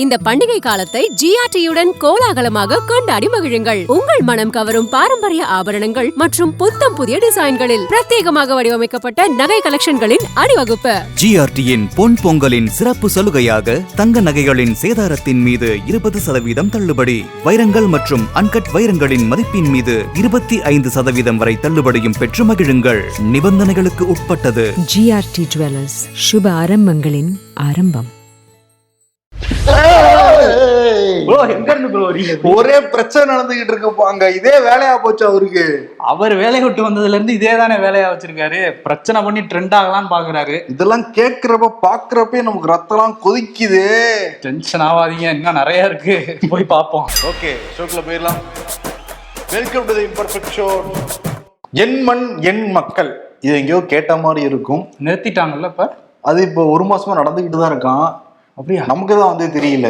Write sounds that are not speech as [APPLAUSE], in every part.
இந்த பண்டிகை காலத்தை ஜிஆர்டியுடன் கோலாகலமாக கொண்டாடி மகிழுங்கள். உங்கள் மனம் கவரும் பாரம்பரிய ஆபரணங்கள் மற்றும் புத்தம் புதிய டிசைன்களில் பிரத்யேகமாக வடிவமைக்கப்பட்ட நகை கலெக்ஷன்களின் அணிவகுப்பு. ஜிஆர்டியின் பொன் பொங்கலின் சிறப்பு சலுகையாக தங்க நகைகளின் சேதாரத்தின் மீது இருபது சதவீதம் தள்ளுபடி. வைரங்கள் மற்றும் அன்கட் வைரங்களின் மதிப்பின் மீது இருபத்தி ஐந்து சதவீதம் வரை தள்ளுபடியும் பெற்று மகிழுங்கள். நிபந்தனைகளுக்கு உட்பட்டது. ஜிஆர்டி ஜுவல்லர்ஸ் சுப ஆரம்பங்களின் ஆரம்பம். ஒரே பிரச்சனை நடந்துகிட்டு இருக்குப்பா அங்க இதே வேலையா போச்சு அவருக்கு. அவர் வேலையை விட்டு வந்ததுல இருந்து இதே தானே வேலையா வச்சிருக்காரு. பிரச்சனை பண்ணி ட்ரெண்ட் ஆகலாம்னு பாக்குறாரு. இதெல்லாம் கேக்குறப்ப பாக்குறப்பே நமக்கு ரத்தம்லாம் கொதிக்குது. டென்ஷன் ஆகாதீங்க இன்னும் நிறைய இருக்கு. போய் பார்ப்போம். ஓகே ஷோக்குள்ள போயிடலாம். வெல்கம் டு இம்பர்ஃபெக்ட் ஷோ என் மண் என் மக்கள். இது எங்கேயோ கேட்ட மாதிரி இருக்கும். நிறுத்திட்டாங்கல்ல இப்ப? அது இப்போ ஒரு மாசமா நடந்துகிட்டு தான் இருக்கான். அப்படியா? நமக்கு தான் வந்து தெரியல.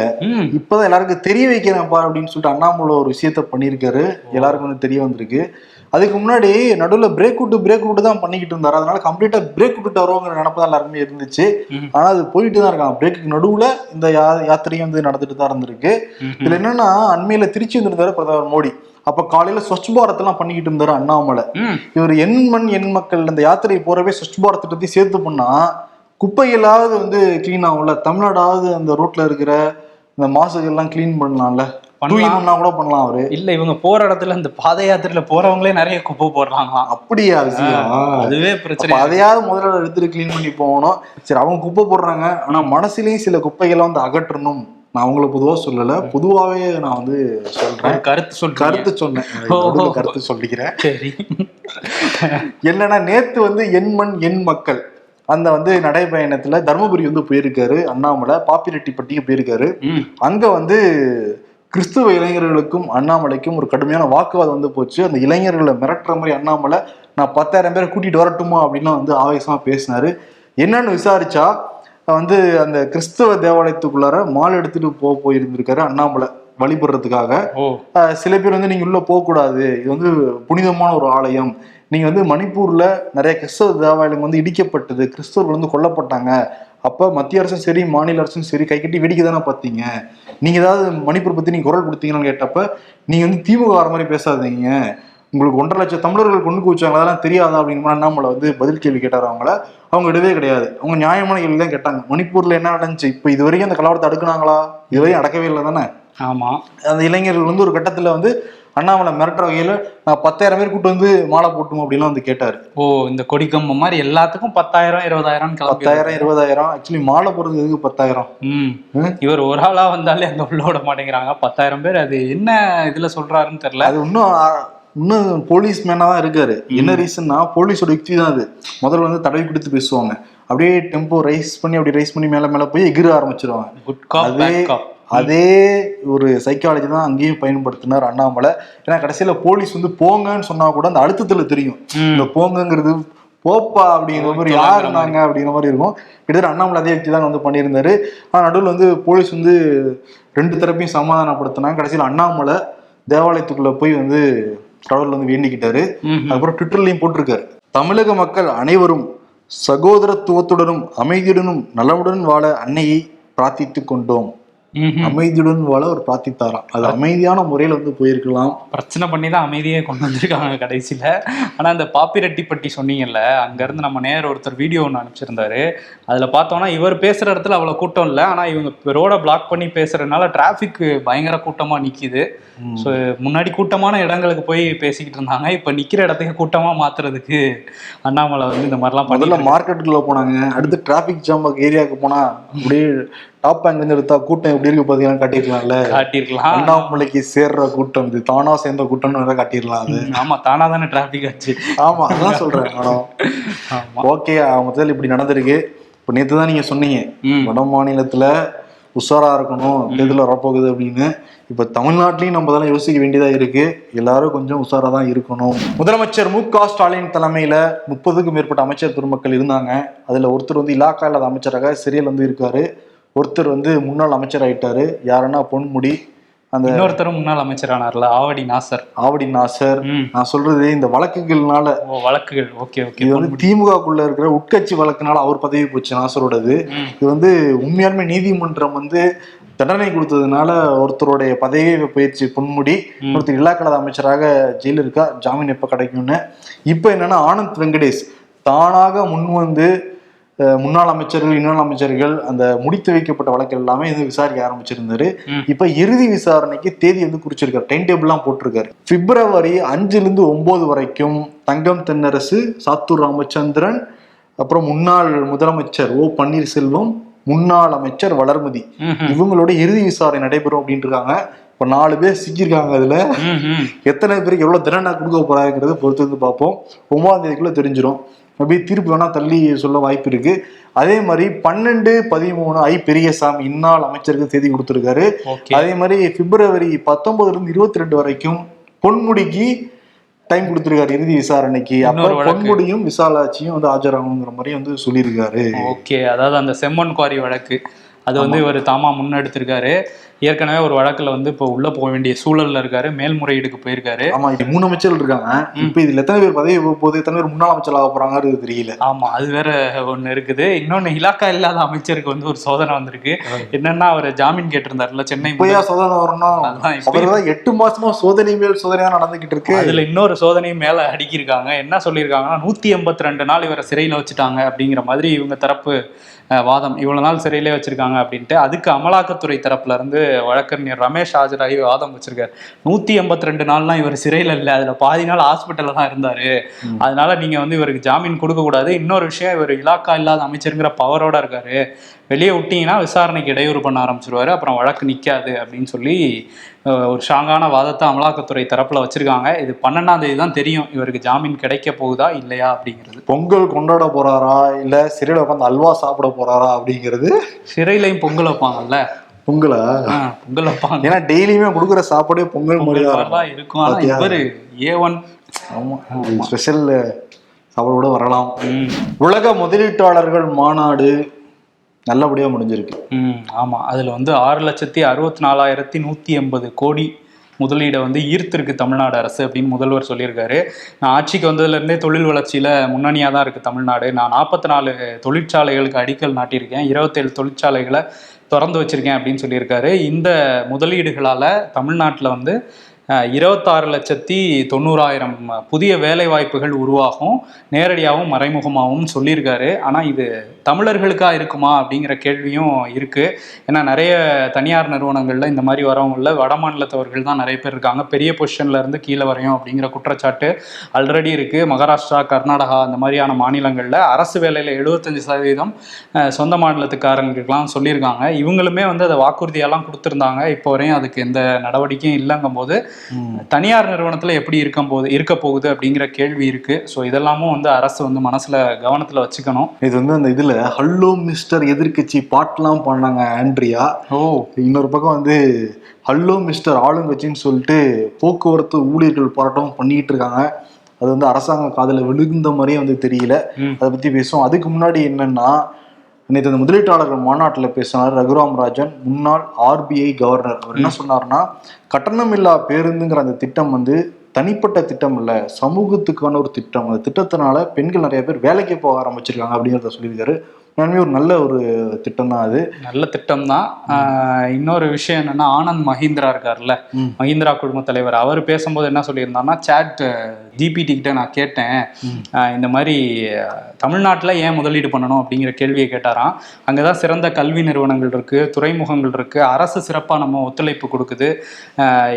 இப்பதான் எல்லாருக்கும் தெரிய வைக்கிறேன்ப்பா அப்படின்னு சொல்லிட்டு அண்ணாமலை ஒரு விஷயத்த பண்ணியிருக்காரு. எல்லாருக்கும் வந்து தெரிய வந்திருக்கு. அதுக்கு முன்னாடி நடுவில் பிரேக் விட்டு பிரேக் விட்டு தான் பண்ணிக்கிட்டு இருந்தாரு. அதனால கம்ப்ளீட்டா பிரேக் விட்டு வருவோங்கிற நினப்பு தான் எல்லாருமே இருந்துச்சு. ஆனா அது போயிட்டு தான் இருக்காங்க. பிரேக்குக்கு நடுவுல இந்த யா யாத்திரையும் வந்து நடந்துட்டு தான் இருந்திருக்கு. இதுல என்னன்னா அண்மையில திருச்சி வந்திருந்தாரு பிரதமர் மோடி. அப்ப காலையில ஸ்வச் பாரத் எல்லாம் பண்ணிக்கிட்டு இருந்தாரு அண்ணாமலை. இவர் எண் மண் எண் மக்கள் இந்த யாத்திரை போறவே ஸ்வச் பாரத் திட்டத்தையும் சேர்த்து பண்ணா குப்பைகளாவது வந்து கிளீன் ஆகும்ல? தமிழ்நாடாவது அந்த ரோட்ல இருக்கிற இந்த மாசுகள்லாம் க்ளீன் பண்ணலாம்ல? பண்ணலாம். தூய்மண்ணா கூட பண்ணலாம் அவரு. இல்ல இவங்க போற இடத்துல இந்த பாத யாத்திரையில போறவங்களே நிறைய குப்பை போடுறாங்களாம் அப்படியா விஷயம் அதுவே பிரச்சனை. அதையாவது முதல்ல எடுத்துட்டு க்ளீன் பண்ணி போகணும். சரி அவங்க குப்பை போடுறாங்க. ஆனா மனசுலயும் சில குப்பைகளை வந்து அகற்றணும். நான் அவங்கள பொதுவா சொல்லல. பொதுவாவே நான் வந்து ஒரு சொல்றேன் கருத்து சொல்றீங்க. கருத்து சொன்னேன். கருத்து சொல்லிக்கிறேன். சரி. என்னன்னா நேத்து வந்து எண் மண் எண் மக்கள். அந்த வந்து நடைபயணத்துல தர்மபுரி வந்து போயிருக்காரு அண்ணாமலை பாப்பிரெட்டிப்பட்டிக்கு போயிருக்காரு. அங்க வந்து கிறிஸ்துவ இளைஞர்களுக்கும் அண்ணாமலைக்கும் ஒரு கடுமையான வாக்குவாதம் வந்து போச்சு. அந்த இளைஞர்களை மிரட்டுற மாதிரி அண்ணாமலை நான் பத்தாயிரம் பேரை கூட்டிட்டு வரட்டுமா? அப்படின்லாம் வந்து ஆவேசமா பேசினாரு. என்னன்னு விசாரிச்சா வந்து அந்த கிறிஸ்துவ தேவாலயத்துக்குள்ளார மால் எடுத்துட்டு போக போயிருந்திருக்காரு அண்ணாமலை. வழிபடுறதுக்காக. சில பேர் வந்து நீங்க உள்ள போக கூடாது இது வந்து புனிதமான ஒரு ஆலயம். நீங்க வந்து மணிப்பூர்ல நிறைய கிறிஸ்தவ தேவாலயம் வந்து இடிக்கப்பட்டது. கிறிஸ்தவர்கள் வந்து கொல்லப்பட்டாங்க. அப்ப மத்திய அரசும் சரி மாநில அரசும் சரி கை கட்டி வேடிக்கை தானே பார்த்தீங்க நீங்க ஏதாவது மணிப்பூர் பத்தி நீங்க குரல் கொடுத்தீங்கன்னு கேட்டப்ப நீங்க வந்து திமுக வர மாதிரி பேசாதீங்க. உங்களுக்கு ஒன்றரை லட்சம் தமிழர்கள் கொண்டு குவிச்சாங்க அதெல்லாம் தெரியாதா அப்படின்னு அண்ணாமலை வந்து பதில் கேள்வி கேட்டார் அவங்கள. அவங்க இடவே கிடையாது. அவங்க நியாயமான கேள்வி தான் கேட்டாங்க. மணிப்பூர்ல என்ன நடந்துச்சு? இப்போ இது வரைக்கும் அந்த கலவரத்தை அடுக்குனாங்களா? இது வரையும் அடக்கவே இல்லை தானே ஆமா. அந்த இளைஞர்கள் வந்து ஒரு கட்டத்துல வந்து அண்ணாமலை மிரட்டுற வகையில நான் பத்தாயிரம் பேர் கூட்டு வந்து மாலை போட்டும் அப்படின்லாம் வந்து கேட்டாரு. ஓ இந்த கொடிக்கம்பம் மாதிரி எல்லாத்துக்கும் பத்தாயிரம் இருபதாயிரம் பத்தாயிரம் இருபதாயிரம். ஆக்சுவலி மாலை போடுறது எதுக்கு பத்தாயிரம்? ம். இவர் ஒரு ஆளா வந்தாலே அங்க உள்ள விட மாட்டேங்கிறாங்க. பத்தாயிரம் பேர் அது என்ன இதுல சொல்றாருன்னு தெரியல. அது இன்னும் இன்னும் போலீஸ் மேனா தான் இருக்காரு. என்ன ரீசன்னா போலீஸோட யுக்தி தான் அது. முதல்ல வந்து தடவி கொடுத்து பேசுவாங்க. அப்படியே டெம்போ ரைஸ் பண்ணி அப்படி ரைஸ் பண்ணி மேல மேல போய் எகிர ஆரம்பிச்சிருவாங்க. குட் காப் அதே அதே ஒரு சைக்காலஜி தான் அங்கேயும் பயன்படுத்தினார் அண்ணாமலை. ஏன்னா கடைசியில போலீஸ் வந்து போங்கன்னு சொன்னா கூட அந்த அழுத்தத்துல தெரியும். இந்த போங்கங்கிறது போப்பா அப்படிங்கிற மாதிரி யார் நாங்க அப்படிங்கிற மாதிரி இருக்கும். கிட்டத்தட்ட அண்ணாமலை அதே தான் வந்து பண்ணியிருந்தாரு. ஆனா நடுவில் வந்து போலீஸ் வந்து ரெண்டு தரப்பையும் சமாதானப்படுத்தினாங்க. கடைசியில் அண்ணாமலை தேவாலயத்துக்குள்ள போய் வந்து கடவுள் வந்து வேண்டிக்கிட்டாரு. அதுக்கப்புறம் ட்விட்டர்லயும் போட்டிருக்காரு. தமிழக மக்கள் அனைவரும் சகோதரத்துவத்துடனும் அமைதியுடனும் நலமுடன் வாழ அன்னையை பிரார்த்தித்துக் கொண்டோம். அமைதியுடன் வாழ ஒரு பிரார்த்தித்தாராம் அது அமைதியான முறையில வந்து போயிருக்கலாம். பிரச்சனை பண்ணி தான் அமைதியே கொண்டு வந்திருக்காங்க கடைசியில. ஆனா இந்த பாப்பிரெட்டிப்பட்டி சொன்னீங்கல்ல அங்க இருந்து நம்ம நேர் ஒருத்தர் வீடியோ ஒன்று அனுப்பிச்சிருந்தாரு. அதுல பார்த்தோம்னா இவர் பேசுற இடத்துல அவ்வளவு கூட்டம் இல்லை. ஆனா இவங்க ரோட பிளாக் பண்ணி பேசுறதுனால டிராஃபிக் பயங்கர கூட்டமா நிக்குது. ஸோ முன்னாடி கூட்டமான இடங்களுக்கு போய் பேசிக்கிட்டு இருந்தாங்க. இப்ப நிக்கிற இடத்துக்கு கூட்டமா மாத்துறதுக்கு அண்ணாமலை வந்து இந்த மாதிரிலாம் முதல்ல மார்க்கெட்டுக்குள்ள போனாங்க. அடுத்து டிராபிக் ஜாம் ஏரியாவுக்கு போனா அப்படியே டாப் பேங்க்ல இருந்து எடுத்தா கூட்டம் எப்படி இருக்கு பாத்தீங்கன்னா காட்டிருக்கலாம்ல. காட்டியிருக்கலாம் அண்ணாமலைக்கு சேர்ற கூட்டம் இது. தானா சேர்ந்த கூட்டம்னு காட்டிடலாம் அது. ஆமா தானா தானே டிராஃபிக் ஆச்சு. ஆமா அதான் சொல்றேன் மேடம். ஓகே முதல்ல இப்படி நடந்திருக்கு. இப்போ நேத்து தான் நீங்க சொன்னீங்க. வட மாநிலத்துல உஷாரா இருக்கணும் தேர்தல் வரப்போகுது அப்படின்னு. இப்ப தமிழ்நாட்டிலையும் நம்ம அதெல்லாம் யோசிக்க வேண்டியதா இருக்கு. எல்லாரும் கொஞ்சம் உஷாரா தான் இருக்கணும். முதலமைச்சர் மு க ஸ்டாலின் தலைமையில முப்பதுக்கும் மேற்பட்ட அமைச்சர் பெருமக்கள் இருந்தாங்க. அதுல ஒருத்தர் வந்து இலாக்கா இல்லாத அமைச்சராக சிறியல் வந்து இருக்காரு. ஒருத்தர் வந்து முன்னாள் அமைச்சர் ஆயிட்டாரு யாருன்னா பொன்முடி அந்த இன்னொருத்தரும் முன்னாள் அமைச்சரானார்ல ஆவடி நாசர். ஆவடி நாசர். நான் சொல்றது இந்த வழக்குகள்னால. வழக்குகள். Okay okay. இது வந்து திமுகக்குள்ள இருக்கிற உட்கட்சி வழக்குனால அவர் பதவி போச்சு நாசரோடது. இது வந்து உண்மையாலுமே நீதிமன்றம் வந்து தண்டனை கொடுத்ததுனால ஒருத்தருடைய பதவியை போயிடுச்சு பொன்முடி ஒருத்தர் இலாக்கலத அமைச்சராக ஜெயில இருக்கா? ஜாமீன் எப்ப கிடைக்கும்னு. இப்ப என்னன்னா ஆனந்த் வெங்கடேஷ் தானாக முன் வந்து முன்னாள் அமைச்சர்கள் இன்னாள் அமைச்சர்கள் அந்த முடித்து வைக்கப்பட்ட வழக்கு எல்லாமே இது விசாரிக்க ஆரம்பிச்சிருந்தாரு. இப்ப இறுதி விசாரணைக்கு தேதி வந்து குறிச்சிருக்காரு. டைம் டேபிள்லாம் போட்டிருக்காரு. பிப்ரவரி அஞ்சுல இருந்து ஒன்பது வரைக்கும் தங்கம் தென்னரசு சாத்தூர் ராமச்சந்திரன் அப்புறம் முன்னாள் முதலமைச்சர் ஓ பன்னீர்செல்வம் முன்னாள் அமைச்சர் வளர்மதி. இவங்களோட இறுதி விசாரணை நடைபெறும் அப்படின்ட்டு இருக்காங்க இப்ப நாலு பேர் சிக்கியிருக்காங்க அதுல. எத்தனை பேருக்கு எவ்வளவு தண்டனை கொடுக்க போறாங்கிறத பொறுத்து வந்து பார்ப்போம். ஒன்பதாம் தேதிக்குள்ள தெரிஞ்சிடும் அப்படியே தீர்ப்பு வேணா தள்ளி சொல்ல வாய்ப்பு இருக்கு. அதே மாதிரி பன்னெண்டு பதிமூணு ஐ பெரியசாமி இந்நாள் அமைச்சருக்கு தேதி கொடுத்திருக்காரு. அதே மாதிரி பிப்ரவரி பத்தொன்பதுல இருந்து இருபத்தி ரெண்டு வரைக்கும் பொன்முடிக்கு டைம் கொடுத்திருக்காரு இறுதி விசாரணைக்கு. அப்ப. பொன்முடியும் விசாலாட்சியும் வந்து ஆஜராகணுங்கிற மாதிரி வந்து சொல்லியிருக்காரு. ஓகே. அதாவது அந்த செம்மண் குவாரி வழக்கு. அது வந்து இவர் தாமா முன்னெடுத்திருக்காரு. ஏற்கனவே ஒரு வழக்குல வந்து இப்போ உள்ள போக வேண்டிய சூழல்ல இருக்காரு மேல்முறையீடுக்கு போயிருக்காரு. ஆமா இப்ப மூணு அமைச்சர்கள் இருக்காங்க. இப்ப இதுல எத்தனை பேர் பதவி போக போகுது எத்தனை பேர் முன்னாள் அமைச்சர் ஆக போறாங்கிறது தெரியல. ஆமா அது வேற ஒண்ணு இருக்குது. இன்னொன்னு இலாக்கா இல்லாத அமைச்சருக்கு வந்து ஒரு சோதனை வந்திருக்கு. என்னன்னா அவர் ஜாமீன் கேட்டிருந்தாருல சென்னை இப்பயா சோதனை வரணும் எட்டு மாசமா சோதனை மேல் சோதனை தான் நடந்துகிட்டு இருக்கு. அதுல இன்னொரு சோதனையும் மேல அடுக்கியிருக்காங்க. என்ன சொல்லியிருக்காங்கன்னா நூத்தி எண்பத்தி ரெண்டு நாள் இவரை சிறையில வச்சுட்டாங்க அப்படிங்கிற மாதிரி இவங்க தரப்பு வாதம். இவ்வளவு நாள் சிறையிலே வச்சிருக்காங்க அப்படின்ட்டு அதுக்கு அமலாக்கத்துறை தரப்புல இருந்து வழக்கறிஞர் ரமேஷ் ஆஜராகி வாதம் வச்சிருக்காரு. நூத்தி எண்பத்தி ரெண்டு நாள்லாம் இவர் சிறையில இல்ல. அதுல பாதி நாள் ஹாஸ்பிட்டல்ல தான் இருந்தாரு. அதனால நீங்க வந்து இவருக்கு ஜாமீன் கொடுக்க கூடாது இன்னொரு விஷயம் இவர் இலாக்கா இல்லாத அமைச்சருங்கிற பவரோட இருக்காரு. வெளியே விட்டீங்கன்னா விசாரணைக்கு இடையூறு பண்ண ஆரம்பிச்சிருவாரு. அப்புறம் வழக்கு நிக்காது அப்படின்னு சொல்லி ஒரு ஸ்ட்ராங்கான வாதத்தை அமலாக்கத்துறை தரப்புல வச்சிருக்காங்க. இது பன்னெண்டாம் தேதி தான் தெரியும் இவருக்கு ஜாமீன் கிடைக்க போகுதா இல்லையா அப்படிங்கிறது. பொங்கல் கொண்டாட போறாரா? இல்ல சிறையில உட்காந்து அல்வா சாப்பிட போறாரா அப்படிங்கிறது? சிறையிலையும் பொங்கல் வைப்பாங்கல்ல? பொங்கலா? பொங்கல் வைப்பாங்க ஏன்னா டெய்லியுமே கொடுக்குற சாப்பாடே பொங்கல் மாதிரி தான் மாதிரிலாம் இருக்கும். ஆனா? இவரு ஏ ஒன் ஸ்பெஷல் சாப்பாடோட வரலாம். உலக முதலீட்டாளர்கள் மாநாடு நல்லபடியா முடிஞ்சிருக்கு. ம் ஆமாம் அதில் வந்து ஆறு லட்சத்தி அறுபத்தி நாலாயிரத்தி நூற்றி எண்பது கோடி முதலீடை வந்து ஈர்த்திருக்கு தமிழ்நாடு அரசு அப்படின்னு முதல்வர் சொல்லியிருக்காரு. நான் ஆட்சிக்கு வந்ததுலேருந்தே தொழில் வளர்ச்சியில் முன்னணியாக தான் இருக்குது தமிழ்நாடு. நான் நாற்பத்தி நாலு தொழிற்சாலைகளுக்கு அடிக்கல் நாட்டியிருக்கேன். இருபத்தேழு தொழிற்சாலைகளை திறந்து வச்சிருக்கேன் அப்படின்னு சொல்லியிருக்காரு. இந்த முதலீடுகளால் தமிழ்நாட்டில் வந்து இருபத்தாறு லட்சத்தி தொண்ணூறாயிரம் புதிய வேலை வாய்ப்புகள் உருவாகும். நேரடியாகவும் மறைமுகமாகவும் சொல்லியிருக்காரு. ஆனால் இது தமிழர்களுக்காக இருக்குமா அப்படிங்கிற கேள்வியும் இருக்குது ஏன்னா நிறைய தனியார் நிறுவனங்களில் இந்த மாதிரி வரவங்களில் வட மாநிலத்தவர்கள் தான் நிறைய பேர் இருக்காங்க. பெரிய பொசிஷன்ல இருந்து கீழே வரையும் அப்படிங்கிற குற்றச்சாட்டு ஆல்ரெடி இருக்குது மகாராஷ்டிரா கர்நாடகா அந்த மாதிரியான மாநிலங்களில் அரசு வேலையில் எழுபத்தஞ்சு சதவீதம் சொந்த மாநிலத்துக்காரங்களுக்கெல்லாம் சொல்லியிருக்காங்க. இவங்களுமே வந்து அதை வாக்குறுதியெல்லாம் கொடுத்துருந்தாங்க. இப்போ வரையும் அதுக்கு எந்த நடவடிக்கையும் இல்லைங்கும் போது தனியார் நிறுவனத்துல எப்படி இருக்கும் போது இருக்க போகுது அப்படிங்கிற கேள்வி இருக்கு. ஸோ இதெல்லாமும் வந்து அரசு வந்து மனசுல கவனத்துல வச்சுக்கணும். இது வந்து அந்த இதுல ஹல்லோ மிஸ்டர் எதிர்க்கட்சி பாட்டுலாம் பண்ணாங்க ஆண்ட்ரியா. ஓ. இன்னொரு பக்கம் வந்து ஹல்லோ மிஸ்டர் ஆளுங்கட்சின்னு சொல்லிட்டு போக்குவரத்து ஊழியர்கள் போராட்டம் பண்ணிக்கிட்டு இருக்காங்க. அது வந்து அரசாங்க காதுல விழுந்த மாதிரியே வந்து தெரியல. அதை பத்தி பேசுவோம். அதுக்கு முன்னாடி என்னன்னா நேற்று அந்த முதலீட்டாளர்கள் மாநாட்டில் பேசினார் ரகுராம் ராஜன் முன்னாள் ஆர்பிஐ கவர்னர். அவர் என்ன சொன்னார்னா கட்டணமில்லா பேருந்துங்கிற அந்த திட்டம் வந்து தனிப்பட்ட திட்டம் இல்லை சமூகத்துக்கான ஒரு திட்டம். அந்த திட்டத்தினால பெண்கள் நிறைய பேர் வேலைக்கு போக ஆரம்பிச்சிருக்காங்க அப்படிங்கிறத சொல்லியிருக்காரு. உண்மையுமே ஒரு நல்ல ஒரு திட்டம் தான் அது. நல்ல திட்டம் தான் இன்னொரு விஷயம் என்னன்னா ஆனந்த் மஹிந்திரா இருக்கார்ல. மஹிந்திரா குடும்ப தலைவர். அவர் பேசும்போது என்ன சொல்லியிருந்தாருன்னா சாட் ஜிபிடி கிட்ட நான் கேட்டேன். இந்த மாதிரி தமிழ்நாட்டில் ஏன் முதலீடு பண்ணணும் அப்படிங்கிற கேள்வியை கேட்டாராம். அங்கே தான் சிறந்த கல்வி நிறுவனங்கள் இருக்கு துறைமுகங்கள் இருக்கு அரசு சிறப்பாக நம்ம ஒத்துழைப்பு கொடுக்குது.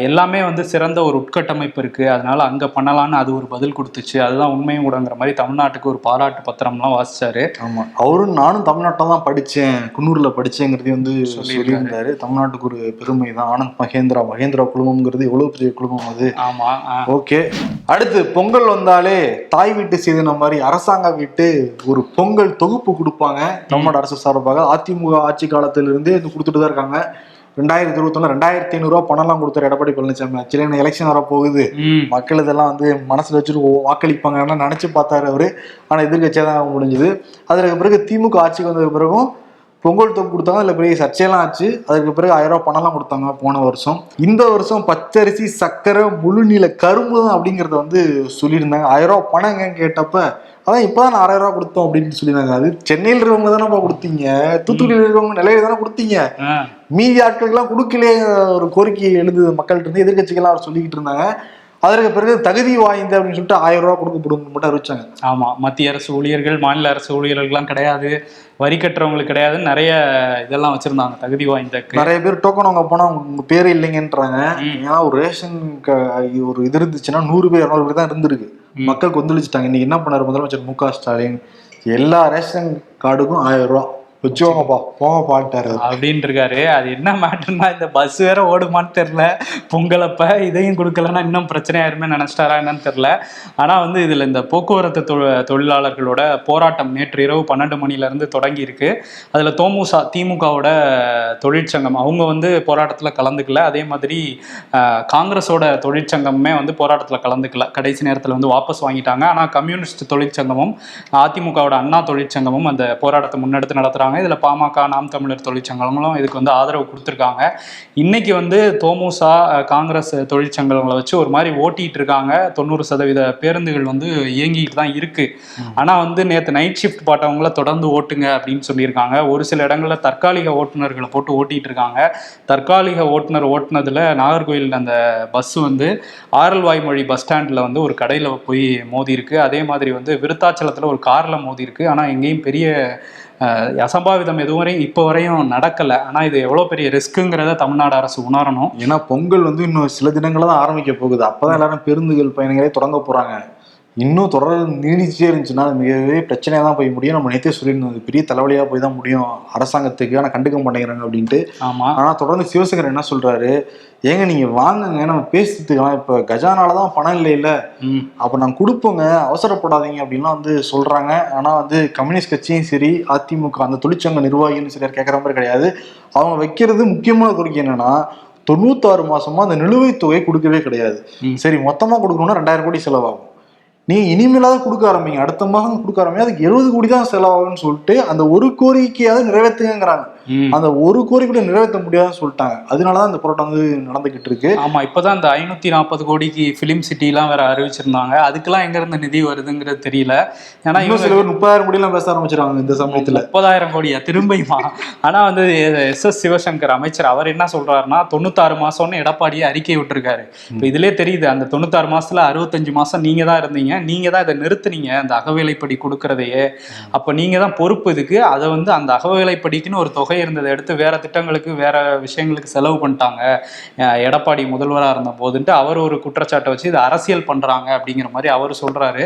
எல்லாமே வந்து சிறந்த ஒரு உட்கட்டமைப்பு இருக்கு. அதனால அங்கே பண்ணலான்னு அது ஒரு பதில் கொடுத்துச்சு. அதுதான் உண்மையும் கூடங்கிற மாதிரி தமிழ்நாட்டுக்கு ஒரு பாராட்டு பத்திரம்லாம் வாசிச்சாரு. ஆமா. அவரும் நானும் தமிழ்நாட்டில் தான் படிச்சேன். குன்னூர்ல படிச்சேங்கிறதையும் வந்து. சொல்லியிருந்தாரு. தமிழ்நாட்டுக்கு ஒரு பெருமை தான். ஆனந்த் மகேந்திரா மகேந்திரா குழுமம்ங்கிறது எவ்வளவு பெரிய குழுமம் அது. ஆமா ஆஹ் ஓகே. அடுத்து பொங்கல் வந்தாலே தாய் வீட்டு செய்தின மாதிரி அரசாங்க வீட்டு ஒரு பொங்கல் தொகுப்பு கொடுப்பாங்க. தமிழ்நாடு அரசு சார்பாக. அதிமுக ஆட்சி காலத்துல இருந்தே இது கொடுத்துட்டு தான் இருக்காங்க. ரெண்டாயிரத்தி இருபத்தொன்னு ரெண்டாயிரத்தி ஐநூறுரூவா பணம்லாம் கொடுத்தாரு எடப்பாடி பழனிசாமி. ஆக்சுவலி எலெக்ஷன் வர போகுது மக்கள் இதெல்லாம் வந்து மனசுல வச்சுட்டு வாக்களிப்பாங்கன்னு நினைச்சு பார்த்தாரு அவரு. ஆனா எதிர்கட்சியாக தான் முடிஞ்சது. அதற்கு பிறகு திமுக ஆட்சிக்கு வந்ததுக்கு பிறகும் பொங்கல் தொகுப்பு கொடுத்தாங்க அதுல பெரிய சர்ச்சையெல்லாம் ஆச்சு. அதுக்கு பிறகு ஆயிரம் ரூபாய் பணம்லாம் கொடுத்தாங்க போன வருஷம். இந்த வருஷம் பச்சரிசி சர்க்கரை முழு நீல கரும்பு தான் அப்படிங்கறத வந்து சொல்லியிருந்தாங்க. ஆயிரம் ரூபாய் பணம் எங்கன்னு கேட்டப்ப அதான் இப்பதான் ஆறாயிரம் ரூபாய் கொடுத்தோம் அப்படின்னு சொல்லியிருந்தாங்க. அது சென்னையில் இருக்கவங்க தானேப்பா கொடுத்தீங்க? தூத்துக்குடியில் இருக்கவங்க நிலையில தானே கொடுத்தீங்க? மீதி ஆட்களுக்கெல்லாம் கொடுக்கலையே ஒரு கோரிக்கை எழுது மக்கள்கிட்ட இருந்து எதிர்கட்சிகள்லாம் அவர் சொல்லிக்கிட்டு இருந்தாங்க. அதற்கு பிறகு தகுதி வாய்ந்த அப்படின்னு சொல்லிட்டு ஆயிரம் ரூபாய் கொடுக்கப்படும் மட்டும் அறிவிச்சாங்க. ஆமா மத்திய அரசு ஊழியர்கள் மாநில அரசு ஊழியர்கள்லாம் கிடையாது. வரி கட்டுறவங்களுக்கு கிடையாது. நிறைய இதெல்லாம் வச்சிருந்தாங்க தகுதி வாய்ந்த நிறைய பேர் டோக்கன் வாங்க போனா உங்க பேரே இல்லைங்கன்றாங்க. ஏன்னா ஒரு ரேஷன் க- ஒரு இது இருந்துச்சுன்னா நூறு பேர் இரநூறு பேர் தான் இருந்திருக்கு. மக்கள் கொந்தளிச்சிட்டாங்க. இன்னைக்கு என்ன பண்ணாரு முதலமைச்சர் மு க ஸ்டாலின்? எல்லா ரேஷன் கார்டுக்கும் ஆயிரம் ரூபாய். வச்சுக்கோங்கப்பா போங்கப்பாட்டாரு அப்படின்னு இருக்காரு அது என்ன மேட்டர்னா இந்த பஸ் வேற ஓடுமான்னு தெரியல. பொங்கலப்ப இதையும் கொடுக்கலன்னா இன்னும் பிரச்சனையாயிருமே நினைச்சிட்டாரா என்னன்னு தெரியல. ஆனா வந்து இதுல இந்த போக்குவரத்து தொ- தொழிலாளர்களோட போராட்டம் நேற்று இரவு பன்னெண்டு மணில இருந்து தொடங்கி இருக்கு அதுல தோமுசா திமுகவோட தொழிற்சங்கம் அவங்க வந்து போராட்டத்துல கலந்துக்கல. அதே மாதிரி காங்கிரஸோட தொழிற்சங்கமுமே வந்து போராட்டத்துல கலந்துக்கல. கடைசி நேரத்துல வந்து வாபஸ் வாங்கிட்டாங்க. ஆனா கம்யூனிஸ்ட் தொழிற்சங்கமும் அதிமுகவோட அண்ணா தொழிற்சங்கமும் அந்த போராட்டத்தை முன்னெடுத்து நடத்துறாங்க இதுல பாமக நாம் தமிழர் தொழிற்சங்கங்களும் இதுக்கு வந்து ஆதரவு கொடுத்துருக்காங்க. இன்னைக்கு வந்து தோமுசா காங்கிரஸ் தொழிற்சங்கங்களை வச்சு ஒரு மாதிரி ஓட்டிட்டு இருக்காங்க. தொண்ணூறு சதவீத பேருந்துகள் வந்து இயங்கிட்டு தான் இருக்கு. ஆனா வந்து நேத்து நைட் ஷிஃப்ட் பாட்டவங்கள தொடர்ந்து ஓட்டுங்க அப்படின்னு சொல்லியிருக்காங்க. ஒரு சில இடங்கள்ல தற்காலிக ஓட்டுநர்களை போட்டு ஓட்டிட்டு இருக்காங்க. தற்காலிக ஓட்டுநர் ஓட்டுனதுல நாகர்கோயில் அந்த பஸ் வந்து ஆரல்வாய்மொழி பஸ் ஸ்டாண்ட்ல வந்து ஒரு கடையில போய் மோதி இருக்கு அதே மாதிரி வந்து விருத்தாச்சலத்துல ஒரு கார்ல மோதி இருக்கு ஆனா எங்கேயும் பெரிய அசம்பாவிதம் எதுவும் வரையும் இப்போ வரையும் நடக்கல. ஆனால் இது எவ்வளோ பெரிய ரிஸ்க்குங்கிறத தமிழ்நாடு அரசு உணரணும். ஏன்னா பொங்கல் வந்து இன்னும் சில தினங்களில் தான் ஆரம்பிக்க போகுது. அப்போ தான் எல்லாரும் பேருந்துகள் பயணங்களே தொடங்க போகிறாங்க இன்னும் தொடர் நீடிச்சே இருந்துச்சுன்னா மிகவே பிரச்சனையா தான் போய் முடியும். நம்ம நேத்தே சொல்லியிருந்தோம் பெரிய தலைவலியா போய் தான் முடியும். அரசாங்கத்துக்கு ஆனா கண்டுக்க மாட்டேங்கிறாங்க அப்படின்ட்டு. ஆமா. ஆனா தொடர்ந்து சிவசங்கர் என்ன சொல்றாரு? ஏங்க நீங்க வாங்குங்க. நம்ம பேசிட்டுக்கலாம் இப்ப கஜானால தான் பணம் இல்லை இல்ல. அப்ப நான் கொடுப்போங்க. அவசரப்படாதீங்க அப்படின்லாம் வந்து சொல்றாங்க. ஆனா வந்து கம்யூனிஸ்ட் கட்சியும் சரி அதிமுக அந்த தொழிற்சங்க நிர்வாகிகளும் சரி கேட்கற மாதிரி கிடையாது. அவங்க வைக்கிறது முக்கியமான கோரிக்கை என்னன்னா தொண்ணூத்தாறு மாசமா அந்த நிலுவைத் தொகை கொடுக்கவே கிடையாது. சரி மொத்தமா கொடுக்கணும்னா ரெண்டாயிரம் கோடி செலவாகும். நீ இனிமேலாவது கொடுக்க ஆரம்பிங்க. அடுத்த மாதம் கொடுக்க ஆரம்பிங்க. அதுக்கு எழுபது கோடி தான் செலவாகும்னு சொல்லிட்டு அந்த ஒரு கோரிக்கையாவது நிறைவேற்றுங்கிறாங்க அந்த ஒரு கோரிக்கை நிறைவேற்ற முடியாதுன்னு சொல்லிட்டாங்க. அதனாலதான் இந்த போராட்டம் வந்து நடந்துகிட்டு இருக்கு. ஆமா இப்பதான் இந்த ஐநூத்தி நாற்பது கோடிக்கு பிலிம் சிட்டிலாம் வேற அறிவிச்சிருந்தாங்க. அதுக்கெல்லாம் எங்க இருந்து நிதி வருதுங்கிறது தெரியல. ஏன்னா இன்னும் சில பேர் முப்பதாயிரம் கோடி எல்லாம் பேச ஆரம்பிச்சிருக்காங்க இந்த சமயத்துல. முப்பதாயிரம் கோடியா? திரும்பியுமா? ஆனா வந்து எஸ். எஸ். சிவசங்கர் அமைச்சர் அவர் என்ன சொல்றாருன்னா தொண்ணூத்தாறு மாசம்னு எடப்பாடியே அறிக்கை விட்டுருக்காரு. இப்ப இதுலயே தெரியுது அந்த தொண்ணூத்தாறு மாசத்துல அறுபத்தஞ்சு மாசம் நீங்க தான் இருந்தீங்க. நீங்க தான் இதை நிறுத்துனீங்க அந்த அகவேலைப்படி கொடுக்கறதையே. அப்ப நீங்க தான் பொறுப்பு இதுக்கு. அதை வந்து அந்த அகவேலைப்படிக்குன்னு ஒரு தொகை இருந்ததை எடுத்து வேற திட்டங்களுக்கு வேற விஷயங்களுக்கு செலவு பண்ணிட்டாங்க. எடப்பாடி முதல்வரா இருந்த போதுன்ட்டு அவர் ஒரு குற்றச்சாட்டை வச்சு இது அரசியல் பண்றாங்க அப்படிங்கிற மாதிரி அவர் சொல்றாரு.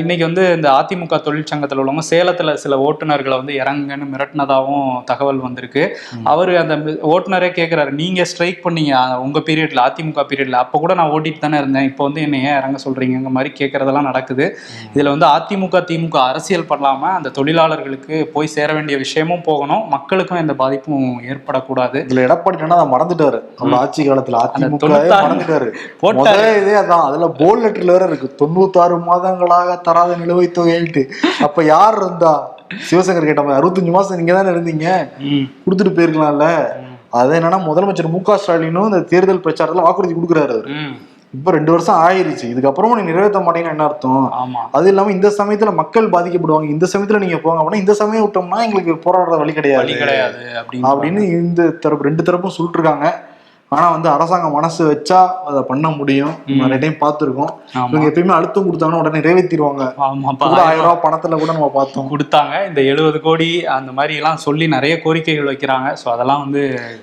இன்னைக்கு வந்து இந்த அதிமுக தொழிற்சங்கத்தில் உள்ளவங்க சேலத்துல சில ஓட்டுநர்களை வந்து இறங்குன்னு மிரட்டினதாகவும் தகவல் வந்திருக்கு. அவர் அந்த ஓட்டுநரே கேட்குறாரு நீங்க ஸ்ட்ரைக் பண்ணீங்க உங்க பீரியட்ல அதிமுக பீரியட்ல அப்போ கூட நான் ஓட்டிட்டு தானே இருந்தேன் இப்போ வந்து என்ன ஏன் இறங்க சொல்றீங்க மாதிரி கேட்கறதெல்லாம் நடக்குது. இதுல வந்து அதிமுக திமுக அரசியல் பண்ணலாம அந்த தொழிலாளர்களுக்கு போய் சேர வேண்டிய விஷயமும் போகணும் மக்களுக்கும் எந்த பாதிப்பும் ஏற்படக்கூடாது. இதுல எடப்பாடி அதை மறந்துட்டாரு. அவர் ஆட்சி காலத்துல மறந்துட்டாரு. முதல்ல இதே அதான். அதுல போல் லெட்டர்ல வேற இருக்கு. தொண்ணூத்தாறு மாதங்களாக தராத நிலுவைத் தொகைன்ட்டு. அப்ப யார் இருந்தா? சிவசங்கர் கேட்ட மாதிரி அறுபத்தஞ்சு மாசம் நீங்க தானே இருந்தீங்க. கொடுத்துட்டு போயிருக்கலாம்ல. அது என்னன்னா முதலமைச்சர் மு க ஸ்டாலினும் இந்த தேர்தல் பிரச்சாரத்துல வாக்குறுதி கொடுக்குறாரு அவரு. இப்ப ரெண்டு வருஷம் ஆயிருச்சு. இதுக்கப்புறமா நீ நிறைவேற்ற மாட்டீங்கன்னா என்ன அர்த்தம்? ஆமா. அது இல்லாம இந்த சமயத்துல மக்கள் பாதிக்கப்படுவாங்க. இந்த சமயத்துல நீங்க போங்க அப்படின்னா இந்த சமயம் விட்டோம்னா எங்களுக்கு போராடுற வழி வழி கிடையாது கிடையாது அப்படின்னு இந்த தரப்பு ரெண்டு தரப்பும் சொல்லிட்டு இருக்காங்க ஆனா வந்து அரசாங்கம் மனசு வச்சா அதை பண்ண முடியும். நிறைய டைம் பார்த்துருக்கோம். இவங்க எப்பயுமே அழுத்தம் கொடுத்தாங்கன்னா உடனே நிறைவேற்றிடுவாங்க ஆயிரம் ரூபாய் பணத்துல கூட நம்ம பார்த்தோம். கொடுத்தாங்க. இந்த எழுபது கோடி அந்த மாதிரி எல்லாம் சொல்லி நிறைய கோரிக்கைகள் வைக்கிறாங்க. ஸோ அதெல்லாம் வந்து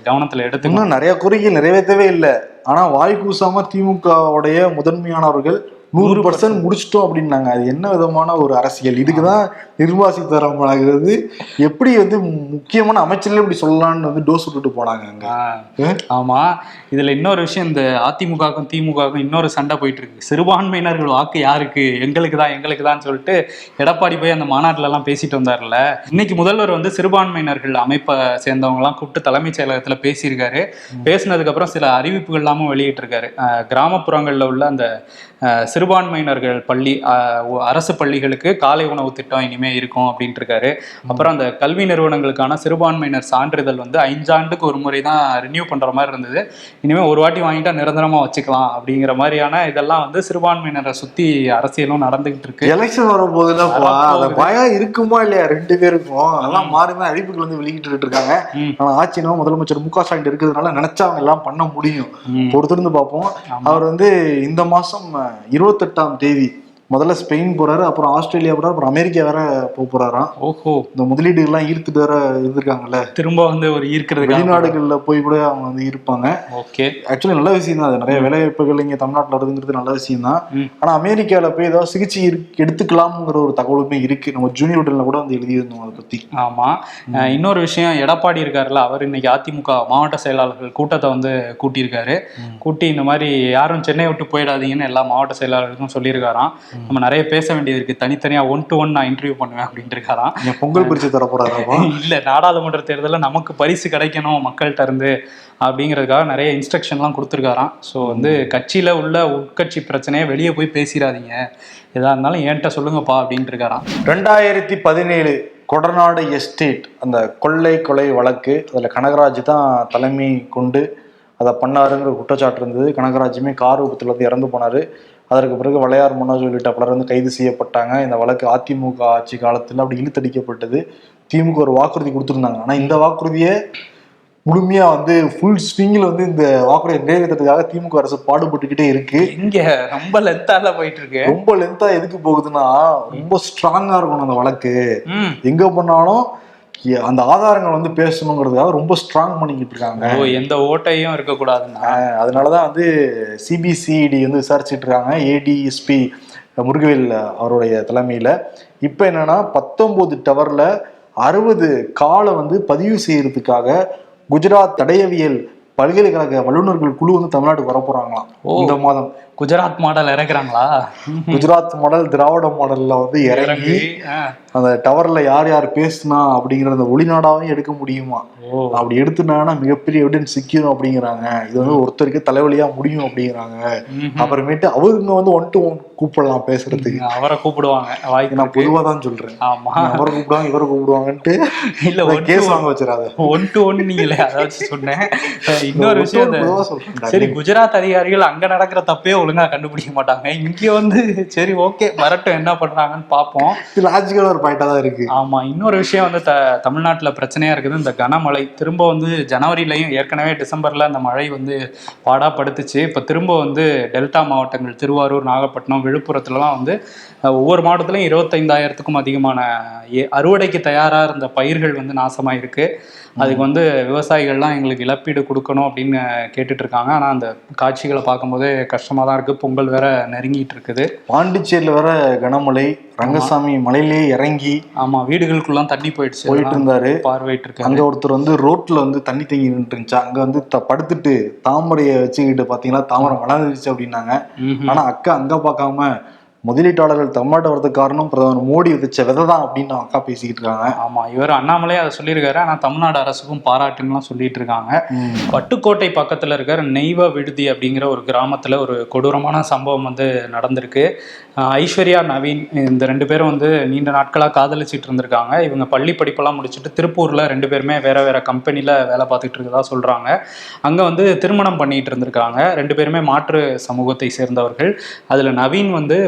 கவனத்துல எடுத்துக்கணும். நிறைய கோரிக்கை நிறைவேற்றவே இல்லை. ஆனா வாய் கூசாம திமுகவுடைய முதன்மையானவர்கள் நூறு பர்சன்ட் முடிச்சிட்டோம் அப்படின்னாங்க. அது என்ன விதமான ஒரு அரசியல்? இதுக்குதான் நிர்மலா சீதாராமன் ஆகிறது எப்படி வந்து முக்கியமான அமைச்சர்களே இப்படி சொல்லலாம்னு வந்து டோஸ் விட்டுட்டு போனாங்க அங்க. ஆ, ஆமா. இதுல இன்னொரு விஷயம் இந்த அதிமுகவுக்கும் திமுகவுக்கும் இன்னொரு சண்டை போயிட்டு இருக்கு. சிறுபான்மையினர்கள் வாக்கு யாருக்கு? எங்களுக்கு தான் எங்களுக்கு தான் சொல்லிட்டு எடப்பாடி போய் அந்த மாநாட்டுல எல்லாம் பேசிட்டு வந்தார்ல இன்னைக்கு முதல்வர் வந்து சிறுபான்மையினர்கள் அமைப்பை சேர்ந்தவங்க எல்லாம் கூப்பிட்டு தலைமைச் செயலகத்துல பேசியிருக்காரு. பேசினதுக்கு அப்புறம் சில அறிவிப்புகள் எல்லாமும் வெளியிட்டிருக்காரு. கிராமப்புறங்கள்ல உள்ள அந்த சிறுபான்மையினர்கள் பள்ளி அரசு பள்ளிகளுக்கு காலை உணவு திட்டம் இனிமே இருக்கும் அப்படின்ட்டு இருக்காரு அப்புறம் அந்த கல்வி நிறுவனங்களுக்கான சிறுபான்மையினர் சான்றிதழ் வந்து ஐந்தாண்டுக்கு ஒரு முறை தான் ரினியூ பண்ற மாதிரி இருந்தது. இனிமே ஒரு வாட்டி வாங்கிட்டா நிரந்தரமா வச்சுக்கலாம் அப்படிங்கிற மாதிரியான இதெல்லாம் வந்து சிறுபான்மையினரை சுத்தி அரசியலும் நடந்துகிட்டு இருக்கு எலெக்ஷன். அந்த பயம் இருக்குமா இல்லையா? ரெண்டு பேருக்கும். அதெல்லாம் மாறி தான் அறிவிப்புகள் வந்து வெளியிட்டு இருக்காங்க. ஆனா ஆட்சினா முதலமைச்சர் மு க ஸ்டாலின் இருக்கிறதுனால நினைச்சா அவங்க எல்லாம் பண்ண முடியும். பொறுத்திருந்து பார்ப்போம். அவர் வந்து இந்த மாசம் இருபத்தெட்டாம் தேதி முதல்ல ஸ்பெயின் போறாரு அப்புறம் ஆஸ்திரேலியா போறாரு அப்புறம் அமெரிக்கா வேற போக போறாராம். ஓஹோ. இந்த முதலீடுகள் எல்லாம் ஈர்த்துட்டு வேற இருந்திருக்காங்கல்ல திரும்ப வந்து ஒரு ஈர்க்கிறதுக்கு வெளிநாடுகள்ல போய் கூட அவங்க வந்து இருப்பாங்க ஓகே. ஆக்சுவலி நல்ல விஷயம் தான் அது. நிறைய வேலை வாய்ப்புகள் இங்க தமிழ்நாட்டுல வருதுங்கிறது நல்ல விஷயம் தான். ஆனா அமெரிக்கால போய் ஏதாவது சிகிச்சை எடுத்துக்கலாம்ங்கிற ஒரு தகவலுமே இருக்கு. நம்ம ஜூனியர் ஹோட்டல்ல கூட வந்து எழுதியிருந்தோம் அதை பத்தி. ஆமா. இன்னொரு விஷயம் எடப்பாடி இருக்காருல்ல அவர் இன்னைக்கு அதிமுக மாவட்ட செயலாளர்கள் கூட்டத்தை வந்து கூட்டியிருக்காரு. கூட்டி இந்த மாதிரி யாரும் சென்னை விட்டு போயிடாதீங்கன்னு எல்லா மாவட்ட செயலாளர்களுக்கும் சொல்லியிருக்காராம். நம்ம நிறைய பேச வேண்டியது இருக்கு. தனித்தனியா ஒன் டு ஒன் நான் இன்டர்வியூ பண்ணுவேன் அப்படின்ட்டு இருக்காராம் என் பொங்கல் பரிசு தர போறாராப்பா [LAUGHS] இல்ல நாடாளுமன்ற தேர்தலில் நமக்கு பரிசு கிடைக்கணும் மக்கள்கிட்ட இருந்து அப்படிங்கிறதுக்காக நிறைய இன்ஸ்ட்ரக்ஷன்லாம் கொடுத்துருக்காராம். ஸோ வந்து கட்சியில உள்ள உட்கட்சி பிரச்சனையை வெளியே போய் பேசிடாதீங்க எதா இருந்தாலும் என்கிட்ட சொல்லுங்கப்பா அப்படின்ட்டு இருக்காராம் ரெண்டாயிரத்தி பதினேழு கொடநாடு எஸ்டேட் அந்த கொள்ளை கொலை வழக்கு அதில் கனகராஜ் தான் தலைமை கொண்டு அதை பண்ணாருங்கிற குற்றச்சாட்டு இருந்தது. கனகராஜுமே கார் விபத்துல வந்து இறந்து போனார். அதற்கு பிறகு வளையார் மனோஜ் உள்ளிட்ட பலர் வந்து கைது செய்யப்பட்டாங்க. இந்த வழக்கு அதிமுக ஆட்சி காலத்தில் அப்படி இழுத்தடிக்கப்பட்டது. திமுக ஒரு வாக்குறுதி கொடுத்துருந்தாங்க. ஆனால் இந்த வாக்குறுதியை முழுமையா வந்து ஃபுல் ஸ்விங்கில் வந்து இந்த வாக்குறுதியை நிறைவேற்றதுக்காக திமுக அரசு பாடுபட்டுக்கிட்டே இருக்கு. இங்க ரொம்ப லென்த்தால போயிட்டு இருக்கு ரொம்ப லென்த்தா எதுக்கு போகுதுன்னா ரொம்ப ஸ்ட்ராங்கா இருக்கணும் அந்த வழக்கு. எங்க பண்ணாலும் அந்த ஆதாரங்கள் வந்து பேசணுங்கிறதுக்காக ரொம்ப ஸ்ட்ராங் பண்ணிக்கிட்டு இருக்காங்க. ஓ எந்த ஓட்டையும் இருக்கக்கூடாதுன்னா? அஹ் அதனாலதான் வந்து சிபிசிஐடி வந்து விசாரிச்சுட்டு இருக்காங்க. ஏடிஎஸ்பி முருகவேல் அவருடைய தலைமையில. இப்ப என்னன்னா பத்தொன்பது டவர்ல அறுபது காலை வந்து பதிவு செய்யறதுக்காக குஜராத் தடயவியல் பல்கலைக்கழக வல்லுநர்கள் குழு வந்து தமிழ்நாட்டுக்கு வர போறாங்களாம். இந்த மாதம். குஜராத் மாடல் இறக்குறாங்களா? குஜராத் மாடல் திராவிட மாடல்ல வந்து இறங்கி. அந்த டவர்ல யார் யார் பேசுனா அப்படிங்கிற அந்த ஒளிநாடாவையும் எடுக்க முடியுமா? அப்படி எடுத்துனாங்கன்னா மிகப்பெரிய எவிடன்ஸ் சிக்கிரும் அப்படிங்கிறாங்க. இது வந்து ஒருத்தருக்கு தலைவலியா முடியும் அப்படிங்கிறாங்க. அப்புறமேட்டு அவருங்க வந்து ஒன் டு ஒன் கூப்பிடலாம் பேசுறதுக்கு. அவரை கூப்பிடுவாங்க வாய்க்கு நான் பொதுவா தான் சொல்றேன். ஆமா. அவரை கூப்பிடுவாங்க இவரை கூப்பிடுவாங்கன்ட்டு இல்ல கேஸ் வாங்க வச்சிடாத. ஒன் டு ஒன் நீங்களே அதாச்சும் சொன்னேன். இன்னொரு விஷயம் சரி குஜராத் அதிகாரிகள் அங்க நடக்கிற தப்பே ஒழுங்கா கண்டுபிடிக்க மாட்டாங்க. இங்க வந்து சரி ஓகே வரட்டும் என்ன பண்றாங்கன்னு பாப்போம் லாஜிக்கலா ஒரு பாயிண்டா தான் இருக்கு. ஆமா இன்னொரு விஷயம் வந்து த தமிழ்நாட்டுல பிரச்சனையா இருக்குது. இந்த கனமழை திரும்ப வந்து ஜனவரிலையும் ஏற்கனவே டிசம்பர்ல அந்த மழை வந்து பாடா படுத்துச்சு இப்ப திரும்ப வந்து டெல்டா மாவட்டங்கள் திருவாரூர் நாகப்பட்டினம் விழுப்புரத்துலலாம் வந்து ஒவ்வொரு மாவட்டத்திலையும் இருபத்தைந்தாயிரத்துக்கும் அதிகமான அறுவடைக்கு தயாரா இருந்த பயிர்கள் வந்து நாசமா இருக்கு அதுக்கு வந்து விவசாயிகள்லாம் எங்களுக்கு இழப்பீடு கொடுக்கணும் அப்படின்னு கேட்டுட்டு இருக்காங்க ஆனா அந்த காட்சிகளை பார்க்கும்போதே கஷ்டமா தான் இருக்கு. பொங்கல் வேற நெருங்கிட்டு இருக்குது பாண்டிச்சேரியில வர கனமழை ரங்கசாமி மலையிலேயே இறங்கி ஆமா வீடுகளுக்குள்ளாம் தண்ணி போயிடுச்சு. போயிட்டு இருந்தாரு பார்வையிட்டு இருக்காங்க அங்க ஒருத்தர் வந்து ரோட்ல வந்து தண்ணி தேங்கி நின்று இருந்துச்சு அங்க வந்து த- படுத்துட்டு தாமரையை வச்சுக்கிட்டு பாத்தீங்கன்னா தாமரை வளர்ந்துருச்சு அப்படின்னாங்க. ஆனா அக்கா அங்க பார்க்காம முதலீட்டாளர்கள் தமிழ்நாட்டு வரதுக்கு காரணம் பிரதமர் மோடி விதிச்ச விதை தான் அப்படின்னு அக்கா பேசிக்கிட்டு இருக்காங்க. ஆமா இவர் அண்ணாமலே அதை சொல்லியிருக்காரு. ஆனா தமிழ்நாடு அரசுக்கும் பாராட்டுன்னுலாம் சொல்லிட்டு இருக்காங்க. பட்டுக்கோட்டை பக்கத்துல இருக்கிற நெய்வ விடுதி அப்படிங்கிற ஒரு கிராமத்துல ஒரு கொடூரமான சம்பவம் வந்து நடந்திருக்கு. ஐஸ்வர்யா நவீன் இந்த ரெண்டு பேரும் வந்து நீண்ட நாட்களா காதலிச்சிட்டு இருந்திருக்காங்க. இவங்க பள்ளி படிப்பெல்லாம் முடிச்சுட்டு திருப்பூர்ல ரெண்டு பேருமே வேற வேற கம்பெனில வேலை பார்த்துட்டு இருக்கதா சொல்றாங்க. அங்க வந்து திருமணம் பண்ணிட்டு இருந்திருக்காங்க. ரெண்டு பேருமே மாற்று சமூகத்தை சேர்ந்தவர்கள். அதுல நவீன் வந்து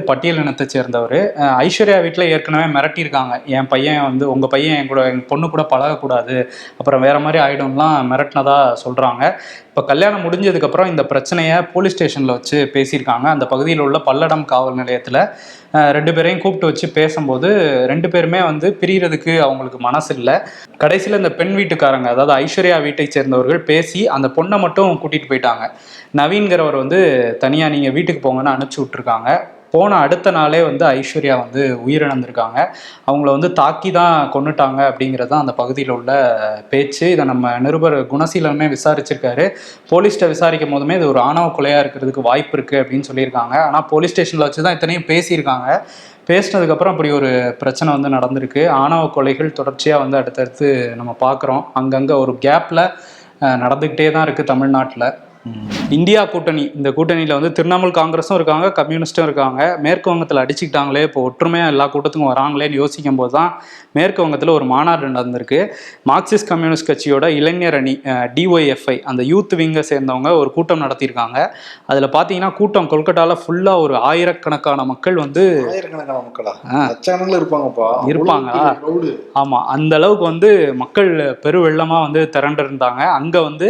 இனத்தை சேர்ந்தவர். ஐஸ்வர்யா வீட்டில் ஏற்கனவே மிரட்டியிருக்காங்க. என் பையன் வந்து உங்கள் பையன் என் கூட என் பொண்ணு கூட பழகக்கூடாது. அப்புறம் வேறு மாதிரி ஆகிடும்லாம் மிரட்டினதாக சொல்கிறாங்க இப்போ கல்யாணம் முடிஞ்சதுக்கப்புறம் இந்த பிரச்சனையை போலீஸ் ஸ்டேஷனில் வச்சு பேசியிருக்காங்க. அந்த பகுதியில் உள்ள பல்லடம் காவல் நிலையத்தில் ரெண்டு பேரையும் கூப்பிட்டு வச்சு பேசும்போது ரெண்டு பேருமே வந்து பிரியறதுக்கு அவங்களுக்கு மனசு இல்லை. கடைசியில் இந்த பெண் வீட்டுக்காரங்க அதாவது ஐஸ்வர்யா வீட்டை சேர்ந்தவர்கள் பேசி அந்த பொண்ணை மட்டும் கூட்டிகிட்டு போயிட்டாங்க. நவீன்கிறவர் வந்து தனியாக நீங்கள் வீட்டுக்கு போங்கன்னு அனுப்பிச்சி விட்ருக்காங்க போன அடுத்த நாளே வந்து ஐஸ்வர்யா வந்து உயிரிழந்திருக்காங்க. அவங்கள வந்து தாக்கி தான் கொண்டுட்டாங்க அப்படிங்கிறது தான் அந்த பகுதியில் உள்ள பேச்சு. இதை நம்ம நிருபர் குணசீலனுமே விசாரிச்சிருக்காரு. போலீஸ்கிட்ட விசாரிக்கும் போதுமே இது ஒரு ஆணவ கொலையாக இருக்கிறதுக்கு வாய்ப்பு இருக்குது அப்படின்னு சொல்லியிருக்காங்க. ஆனால் போலீஸ் ஸ்டேஷனில் வச்சு தான் இத்தனையும் பேசியிருக்காங்க. பேசினதுக்கப்புறம் அப்படி ஒரு பிரச்சனை வந்து நடந்திருக்கு. ஆணவ கொலைகள் தொடர்ச்சியாக வந்து அடுத்தடுத்து நம்ம பார்க்குறோம் அங்கங்கே ஒரு கேப்பில் நடந்துக்கிட்டே தான் இருக்குது தமிழ்நாட்டில். இந்தியா கூட்டணி. இந்த கூட்டணியில் வந்து திரிணாமுல் காங்கிரஸும் இருக்காங்க கம்யூனிஸ்டும் இருக்காங்க. மேற்கு வங்கத்தில் அடிச்சுக்கிட்டாங்களே இப்போ ஒற்றுமையாக எல்லா கூட்டத்துக்கும் வராங்களேன்னு யோசிக்கும் போது தான் மேற்கு வங்கத்தில் ஒரு மாநாடு நடந்திருக்கு. மார்க்சிஸ்ட் கம்யூனிஸ்ட் கட்சியோட இளைஞர் அணி டிஒய்எஃப்ஐ அந்த யூத் விங்கை சேர்ந்தவங்க ஒரு கூட்டம் நடத்தியிருக்காங்க. அதில் பார்த்தீங்கன்னா கூட்டம் கொல்கட்டாவில் ஃபுல்லாக ஒரு ஆயிரக்கணக்கான மக்கள் வந்து ஆயிரக்கணக்கான மக்களா? இருப்பாங்கப்பா. இருப்பாங்களா? crowd. ஆமாம் அந்த அளவுக்கு வந்து மக்கள் பெரு வெள்ளமாக வந்து திரண்டிருந்தாங்க. அங்கே வந்து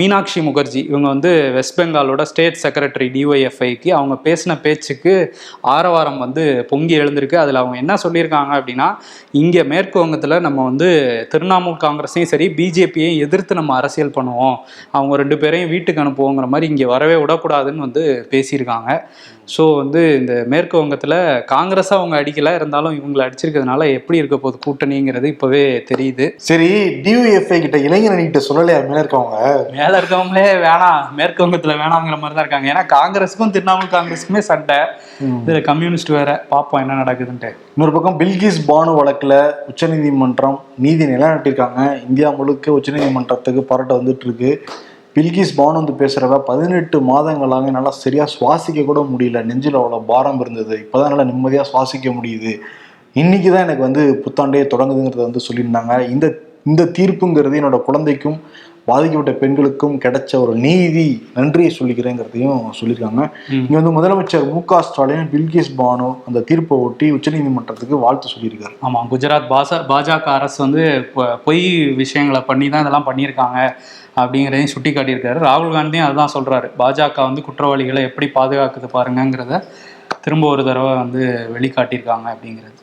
மீனாட்சி முகர்ஜி இவங்க வந்து வெஸ்ட் பெங்காலோட ஸ்டேட் செக்ரட்டரி டிஒய்எஃப்ஐக்கு அவங்க பேசின பேச்சுக்கு ஆரவாரம் வந்து பொங்கி எழுந்திருக்கு. அதில் அவங்க என்ன சொல்லியிருக்காங்க அப்படின்னா இங்கே மேற்கு வங்கத்தில் நம்ம வந்து திரிணாமுல் காங்கிரஸையும் சரி பிஜேபியையும் எதிர்த்து நம்ம அரசியல் பண்ணுவோம். அவங்க ரெண்டு பேரையும் வீட்டுக்கு அனுப்புவோங்கிற மாதிரி இங்கே வரவே விடக்கூடாதுன்னு வந்து பேசியிருக்காங்க. ஸோ வந்து இந்த மேற்கு வங்கத்தில் காங்கிரஸாக அவங்க அடிக்கல இருந்தாலும் இவங்களை அடிச்சிருக்கிறதுனால எப்படி இருக்க போகுது கூட்டணிங்கிறது இப்போவே தெரியுது. சரி டியூஎஃப்ஐ கிட்ட இளைஞர் அணிகிட்ட சொல்லலையா? மேல இருக்கவங்க? மேலே இருக்கவங்களே வேணாம் மேற்கு வங்கத்தில் வேணாங்கிற மாதிரி தான் இருக்காங்க. ஏன்னா காங்கிரஸுக்கும் திரிணாமுல் காங்கிரஸுக்குமே சண்டை. இதில் கம்யூனிஸ்ட் வேற. பார்ப்போம் என்ன நடக்குதுன்ட்டு. இன்னொரு பக்கம் பில்கிஸ் பானு வழக்குல உச்சநீதிமன்றம் நீதி நிலைநாட்டியிருக்காங்க. இந்தியா முழுக்க உச்சநீதிமன்றத்துக்கு பாராட்ட வந்துட்டு இருக்கு பில்கிஸ் பானு வந்து பேசுறவ பதினெட்டு மாதங்களாக என்னால் சரியா சுவாசிக்க கூட முடியல. நெஞ்சில் அவ்வளோ பாரம் இருந்தது. இப்போதான் என்னால் நிம்மதியாக சுவாசிக்க முடியுது. இன்னைக்கு தான் எனக்கு வந்து புத்தாண்டே தொடங்குதுங்கிறத வந்து சொல்லியிருந்தாங்க. இந்த இந்த தீர்ப்புங்கிறது என்னோட குழந்தைக்கும் பாதிக்கப்பட்ட பெண்களுக்கும் கிடைச்ச ஒரு நீதி நன்றியை சொல்லிக்கிறேங்கிறதையும் சொல்லியிருக்காங்க. இங்க வந்து முதலமைச்சர் மு க ஸ்டாலின் பில்கிஸ் பானு அந்த தீர்ப்பை ஒட்டி உச்சநீதிமன்றத்துக்கு வாழ்த்து சொல்லியிருக்காரு. ஆமாம் குஜராத் பாச பாஜக அரசு வந்து பொய் விஷயங்களை பண்ணி தான் இதெல்லாம் பண்ணியிருக்காங்க அப்படிங்கிறதையும் சுட்டி காட்டியிருக்காரு ராகுல் காந்தியும் அதுதான் சொல்கிறாரு பாஜக வந்து குற்றவாளிகளை எப்படி பாதுகாக்குது பாருங்கங்கிறத திரும்ப ஒரு தடவை வந்து வெளிக்காட்டியிருக்காங்க அப்படிங்கிறது.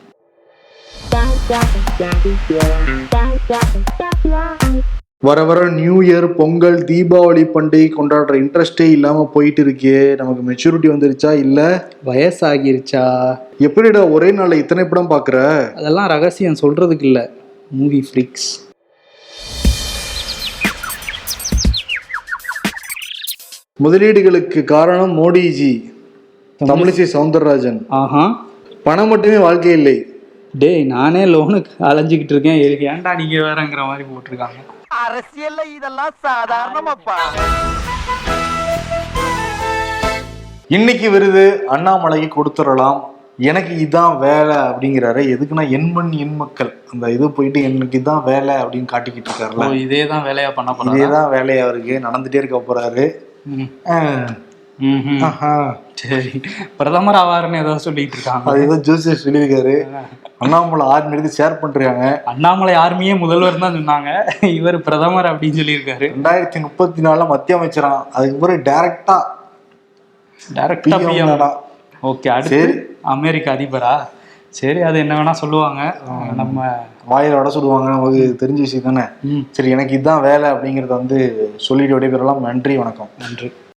வர வர நியூ இயர் பொங்கல் தீபாவளி பண்டிகை கொண்டாடுற இன்ட்ரெஸ்டே இல்லாம போயிட்டு இருக்கே நமக்கு மெச்சூரிட்டி வந்துருச்சா? இல்ல? வயசாகிருச்சா? எப்படிடா ஒரே நாள்ல இத்தனை படம் பாக்குற? அதெல்லாம் ரகசியம் சொல்கிறதுக்கு இல்லை. மூவி ஃப்ரீக்ஸ் முதலீடுகளுக்கு காரணம் மோடிஜி தமிழிசை சவுந்தரராஜன். ஆஹா. பணம் மட்டுமே வாழ்க்கை இல்லை டேய் நானே லோனுக்கு அலைஞ்சிக்கிட்டு இருக்கேன். ஏன்டா நீங்கள் வேறங்கிற மாதிரி போட்டிருக்காங்க? அரசியல்ல இதெல்லாம் சாதாரணமாப்பா. இன்னைக்கு விருது அண்ணாமலைக்கு கொடுத்துடலாம். எனக்கு இதான் வேலை அப்படிங்கிறாரு. எதுக்குன்னா எண்மண் எண் மக்கள். அந்த இது போயிட்டு எனக்கு இதான் வேலை அப்படின்னு காட்டிக்கிட்டு இருக்காருல்ல. ஓ இதே தான் வேலையாக பண்ண போகிறாங்க இதேதான் வேலை அவருக்கு நடந்துட்டே இருக்க போறாரு. ஆஹ், ம் ஆஹா. சரி. பிரதமர் ஆவாருன்னு ஏதோ சொல்லிட்டு இருக்காங்க. அது ஏதோ ஜோசியர் சொல்லியிருக்காரு. அண்ணாமலை ஆறு எடுத்து ஷேர் பண்றாங்க. அண்ணாமலை ஆர்மியே முதல்வர் தான் சொன்னாங்க. இவர் பிரதமர் அப்படின்னு சொல்லியிருக்காரு. ரெண்டாயிரத்தி முப்பத்தி நாலுல மத்திய அமைச்சராம் அதுக்கு பிறகு டைரக்டா டைரக்டா தானா? ஓகே அடுத்து. அமெரிக்க அதிபரா? சரி அது என்ன வேணா சொல்லுவாங்க. நம்ம வாயில வட சொல்லுவாங்க நமக்கு தெரிஞ்ச விஷயம் தானே. சரி எனக்கு இதுதான் வேலை அப்படிங்கறத வந்து சொல்லிட்டு விடைபெறலாம். நன்றி வணக்கம். நன்றி.